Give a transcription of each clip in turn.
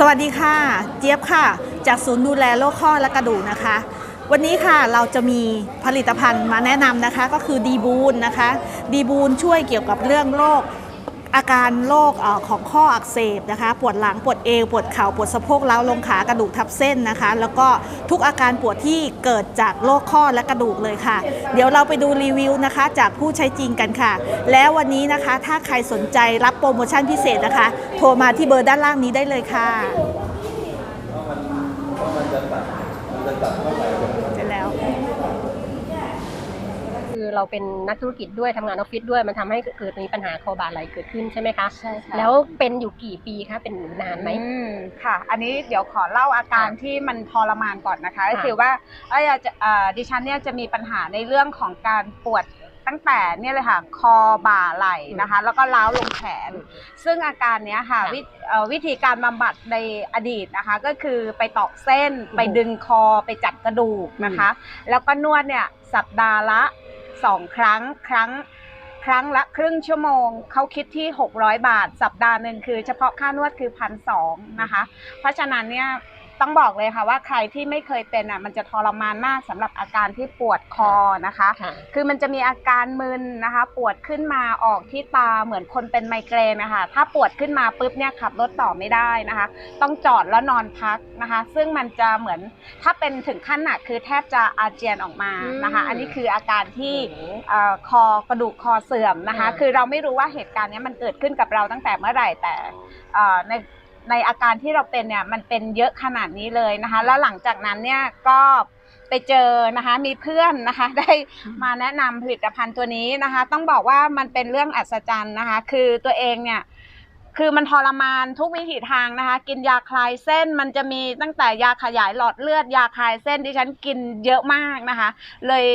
สวัสดีค่ะ เจี๊ยบค่ะ จากศูนย์ดูแลโรคข้อและกระดูกนะคะ วันนี้ค่ะเราจะมีผลิตภัณฑ์มาแนะนำนะคะ ก็คือดีบูนนะคะ ดีบูนช่วยเกี่ยวกับเรื่องโรค อาการโรคของข้ออักเสบนะคะ ปวดหลัง ปวดเอว ปวดเข่า ปวดสะโพกเล้าวลงขากระดูกทับเส้นนะคะ แล้วก็ทุกอาการปวดที่เกิดจากโรคข้อและกระดูกเลยค่ะ เดี๋ยวเราไปดูรีวิวนะคะ จากผู้ใช้จริงกันค่ะ แล้ววันนี้นะคะ ถ้าใครสนใจรับโปรโมชั่นพิเศษนะคะ โทรมาที่เบอร์ด้านล่างนี้ได้เลยค่ะเสร็จแล้ว คือ เราเป็นนักธุรกิจด้วยทำงานออฟฟิศด้วยมันทำให้เกิดมีปัญหาคอบ่าไหลเกิดขึ้นใช่ไหมคะใช่ค่ะแล้วเป็นอยู่กี่ปีคะเป็นอยู่นานไหมอืมค่ะ อันนี้เดี๋ยวขอเล่าอาการค่ะที่มันทรมานก่อนนะคะก็ค่ะคือว่าเอยจะเอ่อดิฉันเนี่ยจะมีปัญหาในเรื่องของการปวดตั้งแต่เนี่ยเลยค่ะคอบ่าไหล่นะคะ แล้วก็ล้าวลงแขน ซึ่งอาการเนี้ยค่ะค่ะวิเอ่อวิธีการบำบัดในอดีตนะคะ ก็คือไปตอกเส้น ไปดึงคอไปจัดกระดูกนะคะ แล้วก็นวดเนี่ยสัปดาห์ละ สองครั้งครั้งครั้งละครึ่งชั่วโมง เขาคิดที่ 600 บาท สัปดาห์หนึ่งคือเฉพาะค่านวดคือพันสองนะคะ เพราะฉะนั้นเนี่ย ต้องบอกเลยค่ะว่าใครที่ไม่เคยเป็นอะมันจะทรมานมากสำหรับอาการที่ปวดคอนะคะ ค่ะ คือมันจะมีอาการมึนนะคะ ปวดขึ้นมาออกที่ตาเหมือนคนเป็นไมเกรนนะคะถ้าปวดขึ้นมาปุ๊บเนี่ยขับรถต่อไม่ได้นะคะ ต้องจอดแล้วนอนพักนะคะ ซึ่งมันจะเหมือนถ้าเป็นถึงขั้นหนักคือแทบจะอาเจียนออกมานะคะ อืม อันนี้คืออาการที่โอ้โหเอ่อคอกระดูกคอเสื่อมนะคะ อ่า คือเราไม่รู้ว่าเหตุการณ์เนี้ยมันเกิดขึ้นกับเราตั้งแต่เมื่อไหร่แต่เอ่อใน ในอาการที่เราเป็นเนี่ยมันเป็นเยอะขนาดนี้เลยนะคะ แล้วหลังจากนั้นเนี่ยก็ไปเจอนะคะมีเพื่อนนะคะได้มาแนะนำผลิตภัณฑ์ตัวนี้นะคะ ต้องบอกว่ามันเป็นเรื่องอัศจรรย์นะคะ คือตัวเองเนี่ยคือมันทรมานทุกวิถีทางนะคะ กินยาคลายเส้นมันจะมีตั้งแต่ยาขยายหลอดเลือดยาคลายเส้นที่ฉันกินเยอะมากนะคะ เลย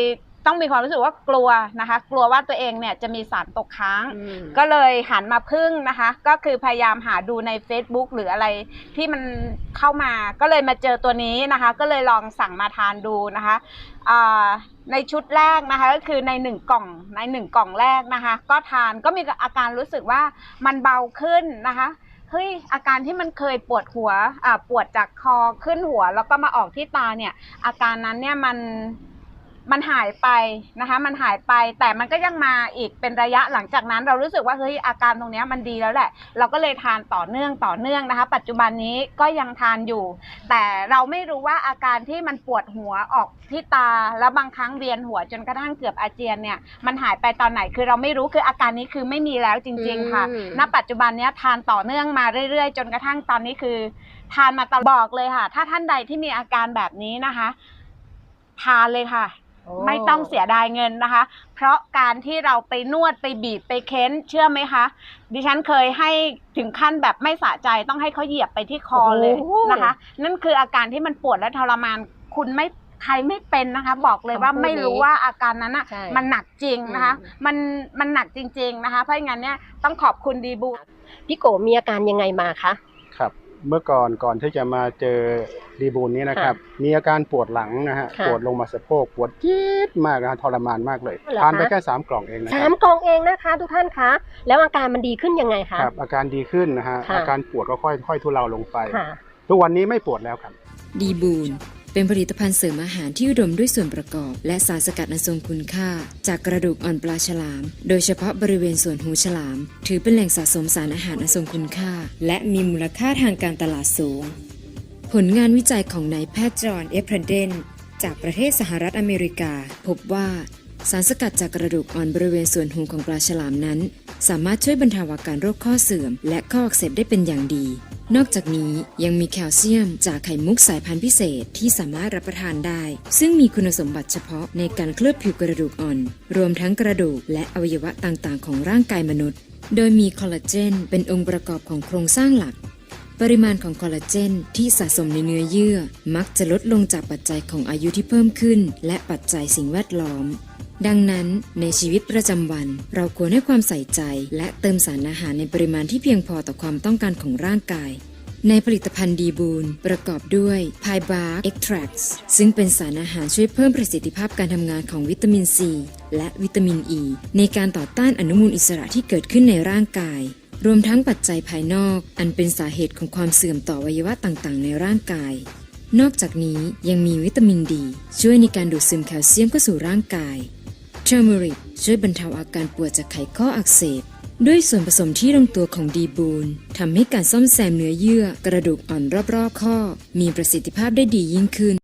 ต้องมีความรู้สึกว่ากลัวนะคะ กลัวว่าตัวเองเนี่ยจะมีสารตกค้างอืมก็เลยหันมาพึ่งนะคะ ก็คือพยายามหาดูใน Facebook หรืออะไรที่มันเข้ามาก็เลยมาเจอตัวนี้นะคะ ก็เลยลองสั่งมาทานดูนะคะอ่าในชุดแรกนะคะก็คือในหนึ่งกล่องในหนึ่งกล่องแรกนะคะ ก็ทานก็มีอาการรู้สึกว่ามันเบาขึ้นนะคะเฮ้ยอาการที่มันเคยปวดหัวอ่าปวดจากคอขึ้นหัว แล้วก็มาออกที่ตาเนี่ยอาการนั้นเนี่ยมัน มันหายไปนะคะ มันหายไปแต่มันก็ยังมาอีกเป็นระยะหลังจากนั้น เรารู้สึกว่าเฮ้ยอาการตรงเนี้ยมันดีแล้วแหละ เราก็เลยทานต่อเนื่องต่อเนื่องนะคะ ปัจจุบันนี้ก็ยังทานอยู่ แต่เราไม่รู้ว่าอาการที่มันปวดหัวออกที่ตา แล้วบางครั้งเวียนหัวจนกระทั่งเกือบอาเจียนเนี่ยมันหายไปตอนไหนคือเราไม่รู้คืออาการนี้คือไม่มีแล้วจริง ๆ ค่ะอืมณปัจจุบันเนี้ยทานต่อเนื่องมาเรื่อย ๆ จนกระทั่งตอนนี้คือ ทานมาตลอดบอกเลยค่ะ ถ้าท่านใดที่มีอาการแบบนี้นะคะ ทานเลยค่ะโอ้ ไม่ต้องเสียดายเงินนะคะ เพราะการที่เราไปนวดไปบีบไปเค้นเชื่อไหมคะ ดิฉันเคยให้ถึงขั้นแบบไม่สะใจต้องให้เขาเหยียบไปที่คอเลยนะคะ นั่นคืออาการที่มันปวดและทรมานคุณไม่ใครไม่เป็นนะคะ บอกเลยว่าคำพูดนี้ไม่รู้ว่าอาการนั้นอะใช่มันหนักจริงนะคะอืมมันมันหนักจริง ๆนะคะ เพราะงั้นเนี่ยต้องขอบคุณดีบูพี่โกมีอาการยังไงมาคะครับ เมื่อก่อนก่อนที่จะมาเจอ ดีบูนนี้นะครับ มีอาการปวดหลังนะฮะค่ะปวดลงมาสะโพกปวดจี๊ดมากนะฮะทรมานมากเลยเหรอทานไปคะ แค่สามกล่องเองนะคสารัมบกล่องเองนะคะ ทุกท่านคะ แล้วอาการมันดีขึ้นยังไงคะ ครับ อาการดีขึ้นนะฮะค่ะ อาการปวดก็ค่อยค่อยทุเลาลงไป ค่ะ ทุกวันนี้ไม่ปวดแล้วครับ ดีบูนเป็นผลิตภัณฑ์เสริมอาหารที่อุดมด้วยส่วนประกอบ และสารสกัดอันทรงคุณค่า จากกระดูกอ่อนปลาฉลาม โดยเฉพาะบริเวณส่วนหูฉลาม ถือเป็นแหล่งสะสมสารอาหารอันทรงคุณค่า และมีมูลค่าทางการตลาดสูง ผลงานวิจัยของนายแพทย์จอห์นเอฟเพรเดนจากประเทศสหรัฐอเมริกา พบว่าสารสกัดจากกระดูกอ่อนบริเวณส่วนหูของปลาฉลามนั้น สามารถช่วยบรรเทาอาการโรคข้อเสื่อม และข้ออักเสบได้เป็นอย่างดี นอกจากนี้ยังมีแคลเซียมจากไข่มุกสายพันธุ์พิเศษที่สามารถรับประทานได้ ซึ่งมีคุณสมบัติเฉพาะในการเคลือบผิวกระดูกอ่อน รวมทั้งกระดูกและอวัยวะต่างๆ ของร่างกายมนุษย์ โดยมีคอลลาเจนเป็นองค์ประกอบของโครงสร้างหลัก ปริมาณของคอลลาเจนที่สะสมในเนื้อเยื่อ มักจะลดลงจากปัจจัยของอายุที่เพิ่มขึ้น และปัจจัยสิ่งแวดล้อม ดังนั้นในชีวิตประจำวัน เราควรให้ความใส่ใจ และเติมสารอาหารในปริมาณที่เพียงพอต่อความต้องการของร่างกาย ในผลิตภัณฑ์ดีบูนประกอบด้วยไพบาร์เอ็กทรักซึ่งเป็นสารอาหารช่วยเพิ่มประสิทธิภาพการทำงานของวิตามินซีและวิตามินอ e ีในการต่อต้านอนุมูลอิสระที่เกิดขึ้นในร่างกาย รวมทั้งปัจจัยภายนอก อันเป็นสาเหตุของความเสื่อมต่ออวัยวะต่างๆ ในร่างกาย นอกจากนี้ยังมีวิตามินดี ช่วยในการดูดซึมแคลเซียมเข้าสู่ร่างกายเทอร์เมริกช่วยบรรเทาอาการปวดจากไขข้ออักเสบ ด้วยส่วนผสมที่ลงตัวของดีบูนทำให้การซ่อมแซมเนื้อเยื่อ กระดูกอ่อนรอบๆข้อ มีประสิทธิภาพได้ดียิ่งขึ้น